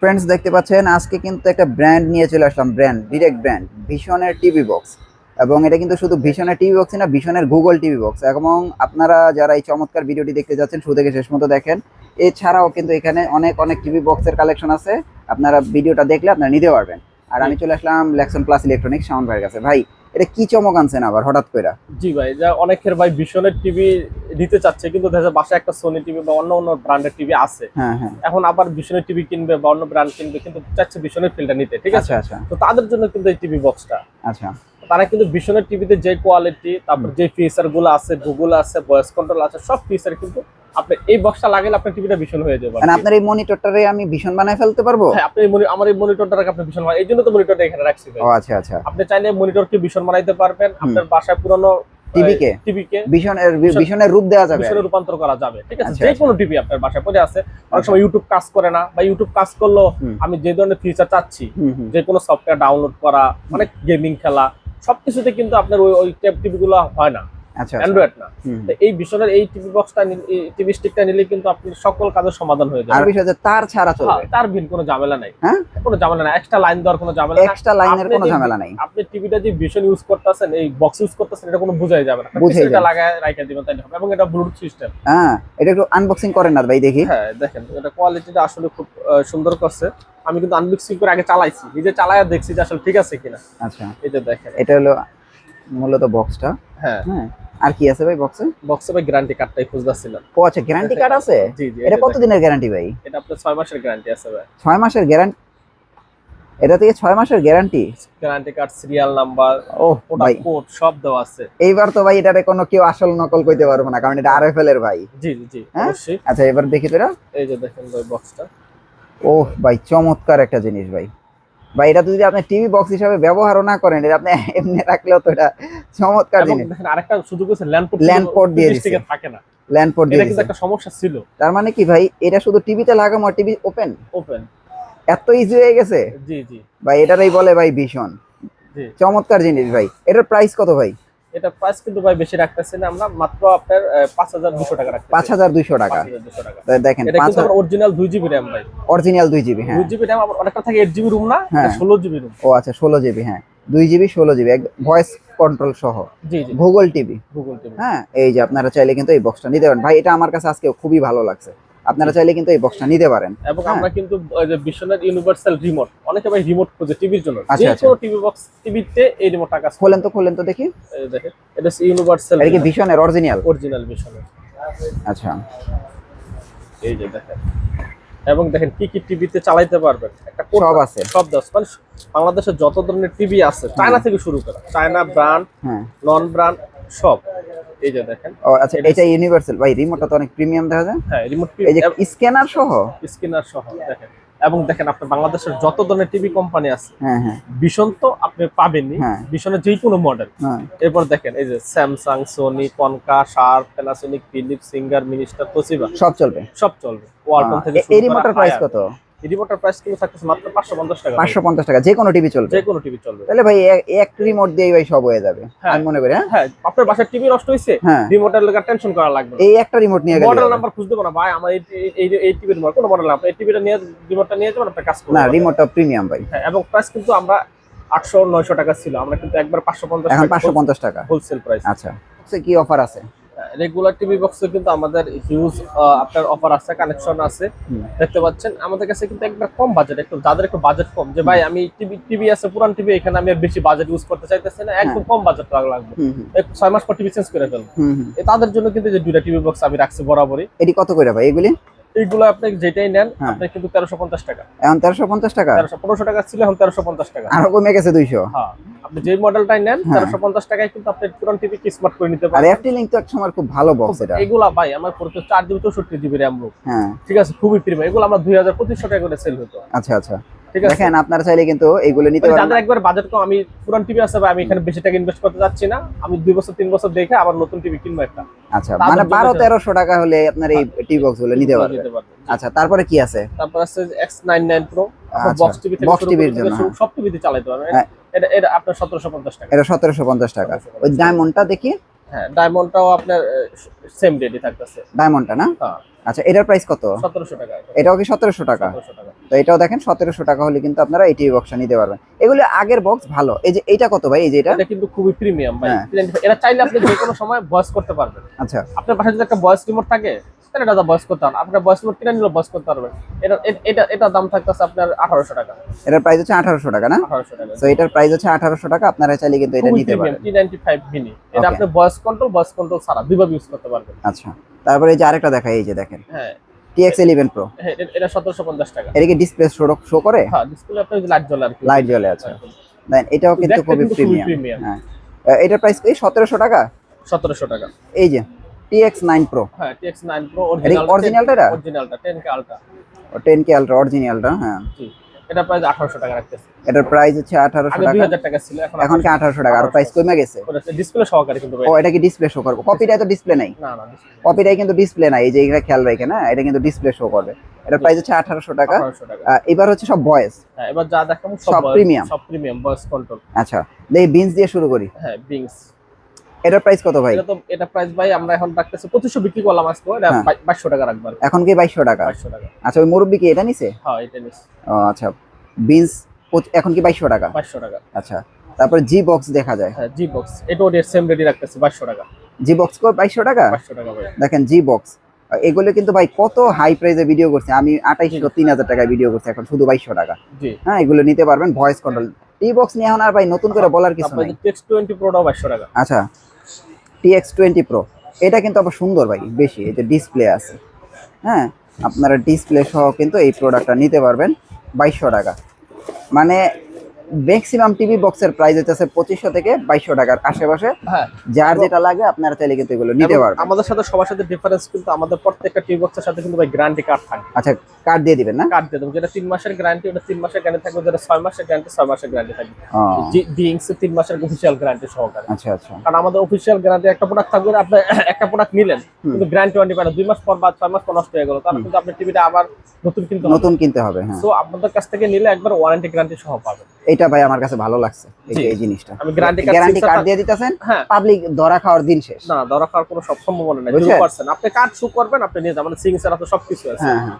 Friends দেখতে পাচ্ছেন, আজকে কিন্তু একটা ব্র্যান্ড নিয়ে চলে আসলাম ব্র্যান্ড ডিরেক্ট ব্র্যান্ড ভীষণের টিভি বক্স এবং এটা কিন্তু শুধু ভীষণের টিভি বক্স না ভীষণের গুগল টিভি বক্স এবং আপনারা যারা এই চমৎকার ভিডিওটি দেখতে যাচ্ছেন, শুরু থেকে শেষ মতো দেখেন। এছাড়াও কিন্তু এখানে অনেক অনেক টিভি বক্সের কালেকশন আছে। আপনারা ভিডিওটা দেখলে আপনারা নিতে পারবেন। আর আমি চলে আসলাম লেক্সন প্লাস ইলেকট্রনিক্স সাউন্ড ভাইয়ের কাছে। ভাই, এটা কি চমক আনছেন আবার, হঠাৎ করে জি ভাই, যা অনেকের ভাই ভীষণের টিভি নিতে চাচ্ছে কিন্তু দেখা বাসায় একটা সোনি টিভি বা অন্য অন্য ব্র্যান্ডের টিভি আছে। হ্যাঁ হ্যাঁ। এখন আবার ভীষণের টিভি কিনবে বা অন্য ব্র্যান্ড কিনবে কিন্তু চাচ্ছে ভীষণের ফিল্ডটা নিতে ঠিক আছে? আচ্ছা আচ্ছা। তো তাদের জন্য কিন্তু এই টিভি বক্সটা আচ্ছা। তারা কিন্তু ভীষণের টিভিতে যে কোয়ালিটি তারপর যে ফিচারগুলো আছে গুগল আছে ভয়েস কন্ট্রোল আছে সব ফিচার কিন্তু আপনি এই বক্সটা লাগালে আপনার টিভিটা ভীষণ হয়ে যাবে। মানে আপনার এই মনিটরটারে আমি ভীষণ বানায় ফেলতে পারব? হ্যাঁ আপনি আমার এই মনিটরটাকে আপনি ভীষণ এই জন্য তো মনিটরটা এখানে রাখছি ও আচ্ছা আচ্ছা। আপনি চাইলে মনিটরকে ভীষণ বানাইতে পারবেন। আপনার বাসায় পুরনো TV টিভিকে ভিশনের ভীষণের রূপ দেওয়া যাবে। ভীষণে রূপান্তর করা যাবে ঠিক আছে? যে। কোনো টিভি আপনার বাসায় পড়ে আছে অনেক আচ্ছা। সময় ইউটিউব কাজ করে না বা ইউটিউব কাজ করলেও আমি যে ধরনের ফিচার চাচ্ছি যে কোনো সফটওয়্যার ডাউনলোড করা অনেক গেমিং খেলা সবকিছুতে কিন্তু আপনার ওই ওই টিভি গুলো হয় না। আচ্ছা আচ্ছা। অ্যান্ড্রয়েড না। এই এই টিভি বক্সটা টিভি স্টিকটা নিলে কিন্তু আপনি সকল কাজের সমাধান হয়ে যাবে। বিষয় তার ছাড়া চলবে। হ্যাঁ, তার কোনো ঝামেলা নাই। হ্যাঁ? কোনো ঝামেলা নাই। এক্সট্রা লাইন দেওয়ার কোনো ঝামেলা নাই। এক্সট্রা লাইনের আপনি কোনো যে- ঝামেলা নাই। আপনি টিভিটা যে ভীষণ ইউজ করতেছেন এই বক্স ইউজ করতেছেন এটা কোনো বোঝাই যাবে না। বুঝাই এটা যাবে। লাগায় রাখা দিবেন তাই হবে এবং এটা ব্লুটুথ সিস্টেম হ্যাঁ এটা একটু আনবক্সিং করেন ভাই দেখি। হ্যাঁ দেখেন এটা কোয়ালিটিটা আসলে খুব সুন্দর করছে। আমি কিন্তু আনবক্সিং করে আগে চালাইছি নিজে চালায়া দেখছি যে আসলে ঠিক আছে কিনা। আচ্ছা। যে দেখেন। এটা হলো মূলত বক্সটা হ্যাঁ। হ্যাঁ। আর কি আছে ভাই বক্সে বক্সে ভাই গ্যারান্টি কার্ডটাই খুঁজতেছিলাম। ও আচ্ছা গ্যারান্টি কার্ড আছে? জি জি এটা কত দিনের গ্যারান্টি ভাই? এটা আপনার ছয় মাসের গ্যারান্টি আছে ভাই। ছয় মাসের গ্যারান্টি এটা থেকে ছয় মাসের guarantee guarantee card serial number ও ভাই। কোড সব দেওয়া আছে। এইবার তো ভাই এটারে কোনো কেউ আসল নকল কইতে পারবে না কারণ এটা আরএফএল এর ভাই। জি জি, হ্যাঁ? অবশ্যই। আচ্ছা এবার দেখি তো এটা এই যে দেখেন ভাই বক্সটা ও ভাই চমৎকার একটা জিনিস ভাই। ভাই এটা যদি আপনি টিভি বক্স হিসাবে ব্যবহারও না করেন এটা আপনি এমনি রাখলেও তো এটা চমৎকার জিনিস। আরেকটা সুযোগ আছে ল্যান্ড পোর্ট দিয়ে দিছে। থাকে না। ল্যান্ড পোর্ট এটা দিয়ে। একটা সমস্যা ছিল। তার মানে কি ভাই এটা শুধু টিভিতে লাগামো টিভি ওপেন ওপেন এত ইজি হয়ে গেছে? জি জি। ভাই এটারই বলে ভাই ভীষণ। জি। চমৎকার জিনিস ভাই। এটার প্রাইস কত ভাই? এটা প্রাইস কিন্তু ভাই বেশি রাখতেছি না আমরা মাত্র আপনার পাঁচ হাজার দুশো টাকা রাখতেছি। টাকা। 5200 টাকা। দেখেন এটা কিন্তু অরিজিনাল দুই জিবি র্যাম ভাই। অরিজিনাল জিবি হ্যাঁ। দুই জিবি র্যাম আবার অনেকটা থাকে জিবি রুম না হ্যাঁ। ষোলো জিবি রুম ও আচ্ছা ষোলো জিবি হ্যাঁ। দুই জিবি ষোলো জিবি ভয়েস কন্ট্রোল সহ। জি জি। গুগল টিভি গুগল টিভি হ্যাঁ এই যে আপনারা চাইলে কিন্তু এই বক্সটা নিতে পারেন। ভাই এটা আমার কাছে আজকে খুবই ভালো লাগছে। আপনারা চাইলে কিন্তু এই বক্সটা নিতে পারেন। এবং হ্যাঁ। আমরা কিন্তু বিশ্বনাথ ইউনিভার্সাল রিমোট অনেকে ভাই রিমোট খোঁজে টিভির জন্য। আচ্ছা, আচ্ছা। কোনো টিভি বক্স টিভিতে এই রিমোটটা কাজ খোলেন তো খোলেন তো দেখি। দেখেন এটা ইউনিভার্সাল এটা কি ভীষণের অরিজিনাল অরিজিনাল বিশ্বনাথ আচ্ছা। এই যে দেখেন। এবং দেখেন কি কি টিভিতে চালাইতে পারবেন? একটা সব আছে। সব দশ। মানে বাংলাদেশে যত ধরনের টিভি আছে চায়না থেকে শুরু করা। চায়না ব্র্যান্ড হ্যাঁ। নন ব্র্যান্ড সব। এই যে দেখেন। ও আচ্ছা এটা ইউনিভার্সাল ভাই রিমোটটা তো অনেক প্রিমিয়াম দেখা যায়। হ্যাঁ রিমোট এই যে স্ক্যানার সহ? স্ক্রিনার সহ দেখেন। এবং দেখেন আপনার বাংলাদেশের যত ধরনের টিভি কোম্পানি আছে হ্যাঁ হ্যাঁ। ভীষণ তো আপনি পাবেনই। হ্যাঁ। ভীষণের যে কোনো মডেল হ্যাঁ। এরপর দেখেন এই যে Samsung Sony Konka Sharp Panasonic Philips Singer Minister Toshiba সব চলবে। সব চলবে। ওয়ালটন থেকে এই রিমোটের প্রাইস কত? এই প্রাইস কিন্তু থাকতেছে মাত্র 550 টাকা। পাঁচশো পঞ্চাশ টাকা যে কোনো টিভি চলবে। যে কোনো টিভি চলবে। তাহলে ভাই এক রিমোট দিয়েই ভাই সব হয়ে যাবে হ্যাঁ। আমি মনে করি হ্যাঁ? আপনার বাসার টিভি নষ্ট হয়েছে রিমোটের লাগা টেনশন করা লাগবে এই একটা রিমোট নিয়ে গেলে মডেল নাম্বার খুঁজতে পারো না ভাই আমার এই টিভির কোনো মডেল আপনি এই টিভিটা নিয়ে রিমোটটা নিয়ে যাবেন আপনার কাজ করবে না রিমোটটা প্রিমিয়াম ভাই। হ্যাঁ এবং প্রাইস কিন্তু আমরা আটশো নয়শো টাকা ছিল আমরা কিন্তু একবার এখন পাঁচশো পঞ্চাশ টাকা। হোলসেল প্রাইস আচ্ছা কি অফার আছে? রেগুলার টিভি বক্সে কিন্তু আমাদের হিউজ আপনার অফার আছে কানেকশন আছে দেখতে পাচ্ছেন। আমাদের কাছে কিন্তু একবার কম বাজেট একটু যাদের একটু বাজেট কম যে ভাই আমি টিভি টিভি আছে পুরান টিভি এখানে আমি আর বেশি বাজেট ইউজ করতে চাইতেছি না একদম কম বাজেট লাগবে। ছয় মাস পর টিভি চেঞ্জ করে ফেলব। তাদের জন্য কিন্তু যে দুইটা টিভি বক্স আমি রাখছি বরাবরই। এটি কত করে ভাই এগুলি? এইগুলো আপনি যেটাই নেন হ্যাঁ। আপনি কিন্তু তেরোশো পঞ্চাশ টাকা। এখন তেরোশো পঞ্চাশ টাকা? তেরোশো পনেরোশো টাকা ছিল এখন তেরোশো পঞ্চাশ টাকা। আরও কমে গেছে দুইশো। হ্যাঁ আপনি যে মডেলটাই নেন হ্যাঁ। তেরোশো পঞ্চাশ টাকায় কিন্তু আপনি পুরান টিভি কি স্মার্ট করে নিতে আর পারেন এফটি লিঙ্ক তো এক সময় খুব ভালো বক্স এটা। এগুলা ভাই আমার পড়তো চার জিবি চৌষট্টি জিবি র্যাম রুম হ্যাঁ। ঠিক আছে খুবই প্রিমিয়াম এগুলো আমরা দুই হাজার পঁচিশশো টাকা করে সেল হতো আচ্ছা আচ্ছা। দেখেন আপনারা চাইলে কিন্তু এইগুলো নিতে মানে পারেন যাদের একবার বাজেট কম আমি পুরান টিভি আছে আমি এখানে বেশি টাকা ইনভেস্ট করতে যাচ্ছি না। আমি দুই বছর তিন বছর দেখে আবার নতুন টিভি কিনবো একটা। আচ্ছা মানে টাকা হলে আপনার এই টিভি বক্সগুলো নিতে পারবেন। আচ্ছা তারপরে কি আছে? তারপর আছে এক্স নাইন আচ্ছা, বক্স টিভি থেকে box শুরু TV র করে জন্য, সব টিভিতে চালাতে পারবেন। হ্যাঁ। এটা এটা আপনার সতেরোশো পঞ্চাশ টাকা। এটা সতেরোশো পঞ্চাশ টাকা। ওই ডায়মন্ডটা দেখি। হ্যাঁ ডায়মন্ডটাও আপনার সেম রেটই থাকতেছে। ডায়মন্ডটা না? হ্যাঁ। আচ্ছা এটার প্রাইস কত? সতেরোশো টাকা এটাও কি সতেরোশো টাকা? তো এটাও দেখেন সতেরোশো টাকা হলে কিন্তু আপনারা এই টিভি বক্সটা নিতে পারবেন। এগুলো আগের বক্স ভালো। এই যে এইটা কত ভাই? এই যে এটা? এটা কিন্তু খুবই প্রিমিয়াম ভাই। হ্যাঁ। এটা চাইলে আপনি যে কোনো সময় বয়স করতে পারবেন। আচ্ছা। আপনার পাশে যদি একটা বয়স রিমোট থাকে তাহলে এটা বয়স করতে পারেন আপনার বয়স রিমোট কিনে নিলে বয়স করতে পারবেন। এটা এটা এটা দাম থাকতেছে আপনার আঠারোশো টাকা। এটার প্রাইস হচ্ছে আঠারোশো টাকা না? আঠারোশো টাকা। তো এটার প্রাইস হচ্ছে আঠারোশো টাকা। আপনারা চাইলে কিন্তু এটা নিতে পারেন। টি নাইনটি ফাইভ মিনি এটা আপনি ভয়েস কন্ট্রোল ভয়েস কন্ট্রোল ছাড়া দুইভাবে ইউজ করতে পারবেন। আচ্ছা। তারপরে এই যে আরেকটা দেখা এই যে দেখেন। হ্যাঁ। ইলেভেন প্রো হ্যাঁ, এটা সতেরোশো পঞ্চাশ টাকা। এটা কি ডিসপ্লে শো করে? হ্যাঁ ডিসপ্লে আপনার লাইট জ্বলে আর কি। লাইট জ্বলে আছে দেন এটাও কিন্তু খুবই প্রিমিয়াম হ্যাঁ। এটার প্রাইস এই সতেরোশো টাকা? সতেরোশো টাকা। এই যে টিএক্স নাইন প্রো হ্যাঁ টিএক্স নাইন প্রো এটা অরিজিনালটা অরিজিনালটা ten K ultra ten K অরিজিনালটা হ্যাঁ। জি। এটা প্রাইস আঠারোশো টাকা রাখতেছে। এটার প্রাইস হচ্ছে আঠারোশো আগে দুই টাকা হাজার টাকা ছিল এখন এখন কি আঠারোশো টাকা? আর প্রাইস কমে গেছে? ডিসপ্লে সহকারে কিন্তু ও এটা কি ডিসপ্লে শো করবে? কপিটাই তো ডিসপ্লে নাই? না না কপিটাই কিন্তু ডিসপ্লে নাই এই যে এখানে খেয়াল রাখে না? এটা কিন্তু ডিসপ্লে শো করবে। এটার প্রাইস হচ্ছে আঠারোশো টাকা। 1800 টাকা। এবার হচ্ছে সব ভয়েস হ্যাঁ এবার যা দেখাবো সব সব premium। সব প্রিমিয়াম ভয়েস কন্ট্রোল আচ্ছা দেখি বিনস দিয়ে শুরু করি। হ্যাঁ বিংস এটার প্রাইস কত ভাই? এটা তো এটা প্রাইস ভাই আমরা এখন রাখতেছি পঁচিশশো বিক্রি করলাম আজকে এটা হ্যাঁ। বাইশশো টাকা রাখব আর এখন কি বাইশশো টাকা? বাইশশো টাকা। আচ্ছা ওই মুরব্বি কি এটা নিছে? হ্যাঁ এটা নিস ও আচ্ছা বিনস এখন কি বাইশশো টাকা? বাইশশো টাকা। আচ্ছা তারপরে জি বক্স দেখা যায়। হ্যাঁ জি বক্স এটা ওদের সেম রেডি রাখতেছি বাইশশো টাকা। জি বক্স কো বাইশশো টাকা? বাইশশো টাকা ভাই। দেখেন জি বক্স এগুলো কিন্তু ভাই কত হাই প্রাইসে ভিডিও করছে। আমি আঠাইশশো তিন হাজার টাকায় ভিডিও করছি এখন শুধু বাইশশো টাকা। জি। হ্যাঁ এগুলো নিতে পারবেন ভয়েস কন্ট্রোল টি বক্স নিয়ে এখন আর ভাই নতুন করে বলার কিছু নাই। টেক্স টোয়েন্টি প্রোটাও বাইশশো টাকা। আচ্ছা। টিএক্স টোয়েন্টি প্রো এটা কিন্তু আবার সুন্দর ভাই, বেশি যে ডিসপ্লে আছে। হ্যাঁ আপনারা ডিসপ্লে সহ কিন্তু এই প্রোডাক্টটা নিতে পারবেন বাইশশো টাকা। মানে ম্যাক্সিমাম টিভি বক্সের প্রাইস হচ্ছে পঁচিশশো থেকে বাইশশো টাকার আশেপাশে। হ্যাঁ। যার যেটা লাগে আপনারা চাইলে কিন্তু এগুলো নিতে পারবেন। আমাদের সাথে সবার সাথে ডিফারেন্স কিন্তু আমাদের প্রত্যেকটা টিভি বক্সের সাথে কিন্তু ভাই গ্যারান্টি কার্ড থাকবে আচ্ছা কার্ড দিয়ে দিবেন না? কার্ড দিয়ে দেবো। যেটা তিন মাসের গ্যারান্টি ওটা তিন মাসের গ্যারান্টি থাকবে। যেটা ছয় মাসের গ্যারান্টি ছয় মাসের গ্যারান্টি থাকবে। ডিংস তিন মাসের অফিসিয়াল গ্যারান্টি সহকারে। আচ্ছা আচ্ছা। কারণ আমাদের অফিসিয়াল গ্যারান্টি একটা প্রোডাক্ট থাকবে আপনি একটা প্রোডাক্ট নিলেন। কিন্তু গ্যারান্টি ওয়ারেন্টি পাবেন দুই মাস পর বা ছয় মাস পর নষ্ট হয়ে গেল। তাহলে কিন্তু আপনি টিভিটা আবার নতুন কিনতে হবে। নতুন কিনতে হবে হ্যাঁ। সো আপনাদের কাছ থেকে নিলে একবার ওয়ারেন্টি গ্যারান্টি সহ পাবেন। এটা ভাই আমার কাছে ভালো লাগছে এই জিনিসটা। আমি গ্যারান্টি কার্ড গ্যারান্টি কার্ড দিয়ে দিতেছেন হ্যাঁ। পাবলিক ধরা খাওয়ার দিন শেষ। না ধরা খাওয়ার কোনো সব সম্ভাবনা নেই। বুঝছেন? জিরো পার্সেন্ট আপনি কার্ড শু করবেন আপনি নিয়ে যাবেন। সিগনেচার আছে সবকিছু আছে। হ্যাঁ হ্যাঁ।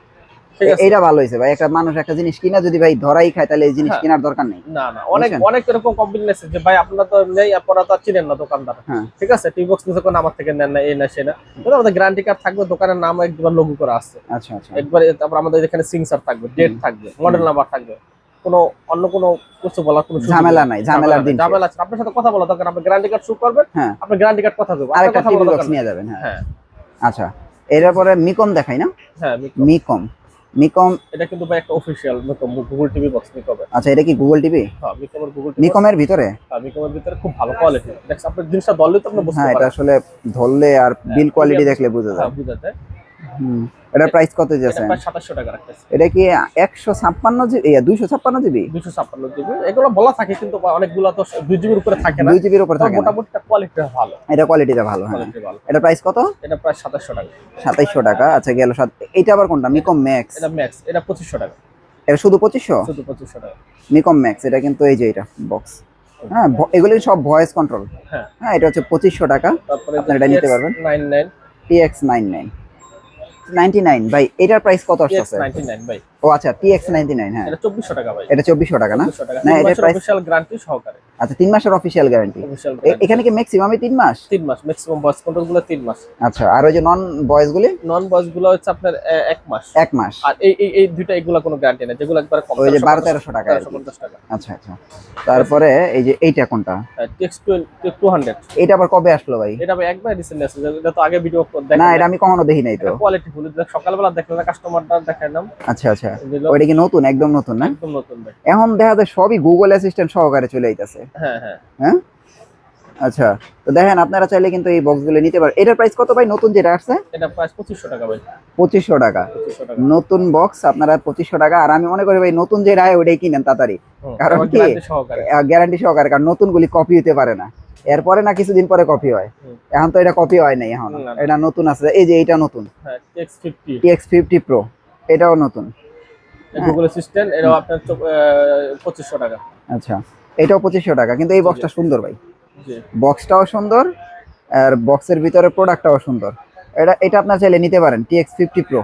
এইটা ভালো হয়েছে ভাই। একটা মানুষ একটা জিনিস কিনা যদি ভাই ধরাই খায় তাহলে এই জিনিস হ্যাঁ। কেনার দরকার নেই। না না অনেক? অনেক এরকম কমপ্লেন আছে যে ভাই আপনারা তো নেই আপনারা তো চিনেন না দোকানদার। হ্যাঁ। ঠিক আছে? টি বক্স নিতে কোনো আমার থেকে নেন না এই না সে না। আমাদের গ্যারান্টি কার্ড থাকবে দোকানের নাম একবার লঘু করা আছে। আচ্ছা আচ্ছা। একবার তারপর আমাদের এখানে সিংসার থাকবে ডেট থাকবে মডেল নাম্বার থাকবে। কোনো অন্য কোনো কিছু বলার কোনো ঝামেলা নাই। ঝামেলার দিন ঝামেলা আছে। আপনার সাথে কথা বলা দরকার আপনি গ্যারান্টি কার্ড শু করবেন হ্যাঁ। আপনি গ্যারান্টি কার্ড কথা বলবেন। আরেকটা টিভি বক্স নিয়ে যাবেন হ্যাঁ। হ্যাঁ। আচ্ছা এরপরে মিকম দেখাই না? হ্যাঁ মিকম। মিকম। এটা কিন্তু ভাই একটা অফিসিয়াল গুগল টিভি বক্স মিকোবে আচ্ছা এটা কি গুগল টিভি হ্যাঁ মিকোমের গুগল টিভি মিকমের ভিতরে? মিকোমের ভিতরে খুব ভালো কোয়ালিটি দেখছেন আপনি জিনিসটা দললে তো আপনি বুঝতে হ্যাঁ এটা আসলে ধরলে আর বিল কোয়ালিটি দেখলে বোঝা হ্যাঁ যায় বুঝা যায়। এটার প্রাইস কত এটা যাচ্ছে সাতাশশো টাকা রাখতেছে। এটা কি একশো ছাপ্পান্ন জিবি দুইশো ছাপ্পান্ন জিবি? দুইশো ছাপ্পান্ন জিবি। এগুলো বলা থাকে কিন্তু অনেকগুলো তো দুই জিবির উপরে থাকে না। দুই জিবির উপর থাকে মোটামুটি কোয়ালিটি ভালো। এটা কোয়ালিটিটা ভালো হ্যাঁ। এটা প্রাইস কত? এটা প্রায় সাতাশশো টাকা। সাতাইশশো টাকা। আচ্ছা গেল সাত এইটা আবার কোনটা? মিকম ম্যাক্স এটা ম্যাক্স এটা পঁচিশশো টাকা। এটা শুধু পঁচিশশো? শুধু পঁচিশশো টাকা। মিকম ম্যাক্স এটা কিন্তু এই যে এটা বক্স হ্যাঁ এগুলি সব ভয়েস কন্ট্রোল হ্যাঁ। হ্যাঁ এটা হচ্ছে পঁচিশশো টাকা। আপনারা এটা নিতে পারবেন। Nine nine TX nine nine ninety nine ভাই এটার প্রাইস কত আসছে নাইনটি নাইন ভাই। ও আচ্ছা টিএক্স নাইনটি নাইন হ্যাঁ। এটা চব্বিশশো টাকা ভাই। এটা চব্বিশশো টাকা না? না, মাসের অফিসিয়াল গ্যারান্টি সহকারে। আচ্ছা তিন মাসের অফিসিয়াল গ্যারান্টি এখানে কি ম্যাক্সিমামই তিন মাস? তিন মাস ম্যাক্সিমাম বয়স কন্ট্রোলগুলো তিন মাস। আচ্ছা আর ওই যে নন বয়েস গুলি? নন বয়সগুলো হচ্ছে আপনার এ- এক মাস। এক মাস। আর এই এই দুইটা এগুলা কোনো গ্যারান্টি নেই যেগুলো একবার কম ওই যে 1350 বারো তেরোশো টাকা আর 1350 টাকা। আচ্ছা আচ্ছা। তারপরে এই যে এইটা কোনটা? টেক্স টু হান্ড্রেড এটা আবার কবে আসলো ভাই? এটা আমি একবার রিসেন্টলি আছে এটা তো আগে ভিডিও না এটা আমি কখনো দেখি নাই তো কোয়ালিটি ফুল সকালবেলা দেখলাম না কাস্টমারটা দেখালাম আচ্ছা আচ্ছা। দিল ওইটা কি নতুন? একদম নতুন না? একদম নতুন ভাই। এখন দেখা যায় সবই গুগল অ্যাসিস্ট্যান্ট সহকারে চলে আইতাছে। হ্যাঁ হ্যাঁ। হ্যাঁ? আচ্ছা তো দেখেন আপনারা চাইলে কিন্তু এই বক্সগুলো নিতে পারেন। এটার প্রাইস কত ভাই? নতুন যেটা আসছে? এটা প্রাইস পঁচিশশো টাকা ভাই। পঁচিশশো টাকা। নতুন বক্স আপনারা পঁচিশশো টাকা। আর আমি মনে করি ভাই নতুন যেটা হয় ওইটাই কিনেন তাড়াতাড়ি। কারণ কি? গ্যারান্টি সহকারে। কারণ নতুনগুলি কপি হতে পারে না। এরপরে না কিছুদিন পরে কপি হয়। এখন তো এটা কপি হয় নাই এখন। এটা নতুন আছে। এই যে এটা নতুন। হ্যাঁ TX fifty TX fifty pro এটাও নতুন। গুগল অ্যাসিস্ট্যান্ট এটাও আপনার পঁচিশশো টাকা। আচ্ছা এটাও পঁচিশশো টাকা কিন্তু এই বক্সটা সুন্দর ভাই। জি। বক্সটাও সুন্দর আর বক্সের ভিতরে প্রোডাক্টটাও সুন্দর। এটা এটা আপনার চাইলে নিতে পারেন টিএক্স ফিফটি প্রো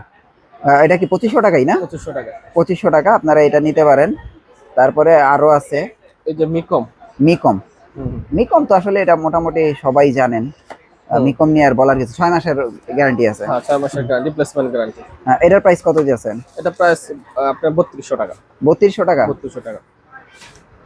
এটা কি পঁচিশশো টাকাই না? পঁচিশশো টাকা। পঁচিশশো টাকা আপনারা এটা নিতে পারেন। তারপরে আরও আছে। এই যে মিকম মিকম মিকম তো আসলে এটা মোটামুটি সবাই জানেন। মিকম নিয়ে আর বলার কিছু ছয় মাসের গ্যারান্টি আছে। হ্যাঁ ছয় মাসের গ্যারান্টি প্লেসমেন্ট গ্যারান্টি আহ, এটার প্রাইস কত দিয়েছেন এটা প্রাইস আপনার বত্রিশশো টাকা। বত্রিশশো টাকা? বত্রিশশো টাকা।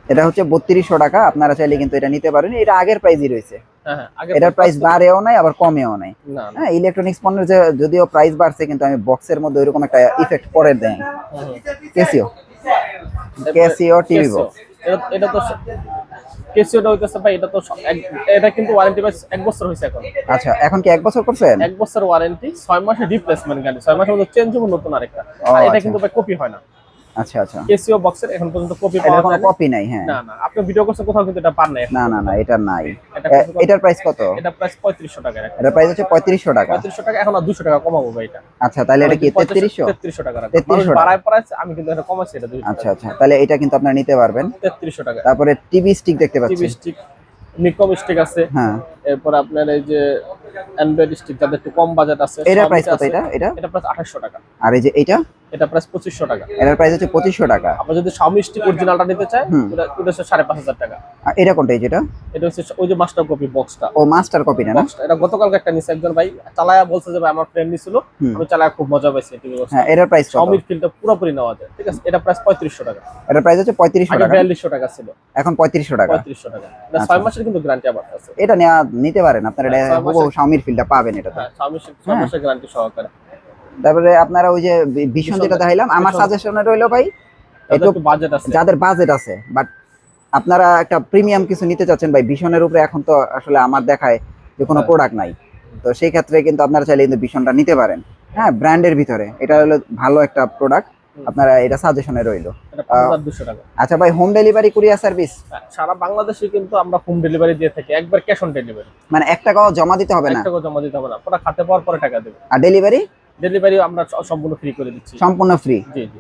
এটা হচ্ছে বত্রিশশো টাকা আপনারা চাইলে কিন্তু এটা নিতে পারেন। এটা আগের প্রাইসই রয়েছে। হ্যাঁ হ্যাঁ এটার প্রাইস বাড়েও নাই আবার কমেও নাই। হ্যাঁ ইলেকট্রনিক্স পণ্যের যে যদিও প্রাইস বাড়ছে কিন্তু আমি বক্সের মধ্যে ওইরকম একটা ইফেক্ট পরে দেয় কেসিও ক্যাসিও টিভি বক্স এটা- এটা তো কেসিওটা হইতেছে ভাই এটা তো এটা কিন্তু ওয়ারেন্টি প্রাইস এক বছর হয়েছে এখন। আচ্ছা এখন কি এক বছর করছেন? এক বছর ওয়ারেন্টি ছয় মাসের রিপ্লেসমেন্ট গ্যারান্টি ছয় মাসের মধ্যে চেঞ্জ হবে নতুন আরেকটা। আর এটা আচ্ছা। কিন্তু ভাই কপি হয় না। আচ্ছা আচ্ছা। কেসিও বক্সের এখন পর্যন্ত কপি পাওয়া কোনো। কপি নাই হ্যাঁ। না না আপনি ভিডিও করছেন কোথাও কিন্তু এটা পান না না না না এটা নাই। এটা এটার প্রাইস কত? এটা প্রাইস পঁয়ত্রিশশো টাকা এখন এটার প্রাইস হচ্ছে পঁয়ত্রিশশো টাকা। পঁয়ত্রিশশো টাকা এখন আর দুশো টাকা কমাবো ভাই এটা। আচ্ছা তাহলে এটা কি তেত্রিশশো? তেত্রিশশো টাকা রাখব। 3300 টাকা। বাড়ায় পড়াচ্ছে আমি কিন্তু এটা কমাচ্ছি এটা দুইশো আচ্ছা আচ্ছা তাহলে এটা কিন্তু আপনারা নিতে পারবেন। তেত্রিশশো টাকা। তারপরে টিভি স্টিক দেখতে টিভি পাচ্ছেন স্টিক নিকম স্টিক আছে। হ্যাঁ। এরপর আপনার এই যে অ্যান্ড্রয়েড স্টিক যাদের একটু কম বাজেট আছে সবই প্রাইস কত। এটা? এটা? এটা প্রাইস আঠাশশো টাকা। আর এই যে এটা এটা প্রাইস পঁচিশশো টাকা। এটার প্রাইস হচ্ছে পঁচিশশো টাকা। আপনি যদি স্টিক অরিজিনালটা নিতে চায়। ওটা ওটা হচ্ছে সাড়ে পাঁচ হাজার টাকা। আর এটা কোনটা এই যেটা? এটা হচ্ছে ওই যে মাস্টার কপি বক্সটা ও মাস্টার কপিটা না? এটা গতকালকে একটা নিছে একজন ভাই চালায়া বলছে যে ভাই আমার ফ্রেন্ড নিছিল আমি চালায়া খুব মজা পাইছি টিভি বক্স হ্যাঁ এটার প্রাইস স্বামীর ফিলটা পুরোপুরি নেওয়া যায় ঠিক আছে? এটা প্রাইস পঁয়ত্রিশশো টাকা। এটার প্রাইস হচ্ছে পঁয়ত্রিশশো আগে টাকা। বিয়াল্লিশশো টাকা ছিল। এখন পঁয়ত্রিশশো টাকা। পঁয়ত্রিশশো টাকা। এটা আচ্ছা। ছয় মাসের কিন্তু গ্যারান্টি আবার আছে। এটা নিতে পারেন আপনারা। এটা শাওমির ফিল্ডটা পাবেন হ্যাঁ স্বামী ছয় হ্যাঁ। মাসের গ্যারান্টি সহকারে। তারপরে আপনারা ওই যে ভীষণ যেটা দেখাইলাম আমার। সাজেশনে রইল ভাই একটু বাজেট আছে। যাদের বাজেট আছে বাট আপনারা একটা প্রিমিয়াম কিছু নিতে চাচ্ছেন ভাই ভীষণের উপরে এখন তো আসলে আমার দেখায় যে কোনো হ্যাঁ। প্রোডাক্ট নাই। তো সেই ক্ষেত্রে কিন্তু আপনারা চাইলে কিন্তু ভীষণটা নিতে পারেন। হ্যাঁ ব্র্যান্ডের ভিতরে এটা হলো ভালো একটা প্রোডাক্ট আপনারা এটা সাজেশনে রইল। আচ্ছা ভাই হোম ডেলিভারি কুরিয়ার সার্ভিস হ্যাঁ, সারা বাংলাদেশে কিন্তু আমরা হোম ডেলিভারি দিয়ে থাকি একবার ক্যাশ অন ডেলিভারি মানে এক টাকাও জমা দিতে হবে এক না টাকা জমা দিতে হবে না পুরো খাতে পাওয়ার পরে টাকা দেবে। আর ডেলিভারি ডেলিভারি আমরা সম্পূর্ণ ফ্রি করে দিচ্ছি। সম্পূর্ণ ফ্রি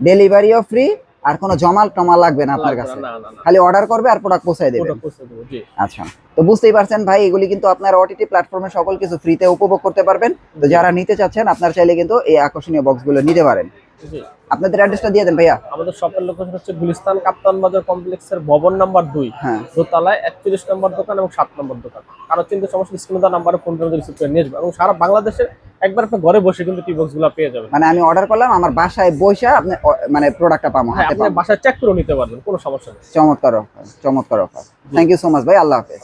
ডেলিভারিও ফ্রি আর কোনো জমাল টমাল লাগবে না আপনার কাছে? খালি অর্ডার করবে আর প্রোডাক্ট পৌঁছায় দেবে। আচ্ছা। তো বুঝতেই পারছেন ভাই এগুলি কিন্তু আপনার ওটিটি প্ল্যাটফর্মে সকল কিছু ফ্রিতে উপভোগ করতে পারবেন। তো যারা নিতে চাচ্ছেন আপনার চাইলে কিন্তু এই আকর্ষণীয় বক্সগুলো নিতে পারেন। আপনাদের অ্যাড্রেসটা দিয়ে দেন ভাইয়া। আমাদের শপের লোকেশন হচ্ছে গুলিস্তান কাপ্তান বাজার কমপ্লেক্সের ভবন নাম্বার দুই হ্যাঁ। দোতলায় একচল্লিশ নম্বর দোকান এবং সাত নম্বর দোকান। কারও চিন্তা সমস্যা স্ক্রিনে দেওয়া নাম্বারে ফোন করে রিসিভ করে নিয়ে যাবে এবং সারা বাংলাদেশের একবার আপনি ঘরে বসে কিন্তু টি বক্সগুলো পেয়ে যাবেন। মানে আমি অর্ডার করলাম আমার বাসায় বসে আপনি মানে প্রোডাক্টটা পাবো হ্যাঁ আপনি বাসায় চেক করে নিতে পারবেন কোনো সমস্যা নেই। চমৎকার অফার চমৎকার offer thank you so much ভাই আল্লাহ হাফেজ।